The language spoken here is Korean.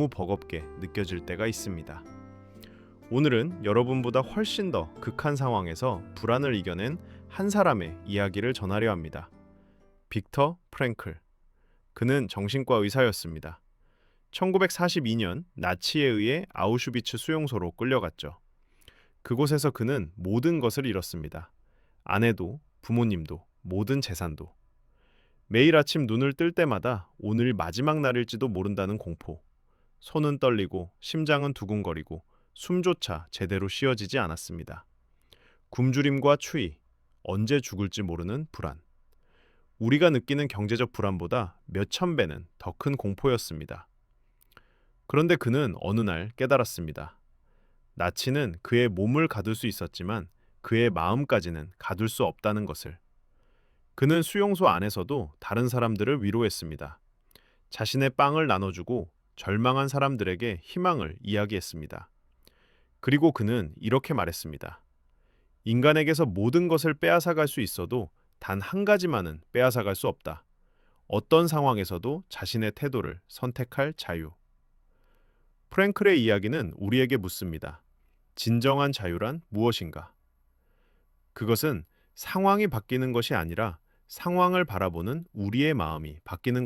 너무 버겁게 느껴질 때가 있습니다. 오늘은 여러분보다 훨씬 더 극한 상황에서 불안을 이겨낸 한 사람의 이야기를 전하려 합니다. 빅터 프랭클. 그는 정신과 의사였습니다. 1942년 나치에 의해 아우슈비츠 수용소로 끌려갔죠. 그곳에서 그는 모든 것을 잃었습니다. 아내도, 부모님도, 모든 재산도. 매일 아침 눈을 뜰 때마다 오늘 마지막 날일지도 모른다는 공포. 손은 떨리고 심장은 두근거리고 숨조차 제대로 쉬어지지 않았습니다. 굶주림과 추위, 언제 죽을지 모르는 불안. 우리가 느끼는 경제적 불안보다 몇천 배는 더 큰 공포였습니다. 그런데 그는 어느 날 깨달았습니다. 나치는 그의 몸을 가둘 수 있었지만 그의 마음까지는 가둘 수 없다는 것을. 그는 수용소 안에서도 다른 사람들을 위로했습니다. 자신의 빵을 나눠주고 절망한 사람들에게 희망을 이야기했습니다. 그리고 그는 이렇게 말했습니다. 인간에게서 모든 것을 빼앗아갈 수 있어도 단 한 가지만은 빼앗아갈 수 없다. 어떤 상황에서도 자신의 태도를 선택할 자유. 프랭클의 이야기는 우리에게 묻습니다. 진정한 자유란 무엇인가? 그것은 상황이 바뀌는 것이 아니라 상황을 바라보는 우리의 마음이 바뀌는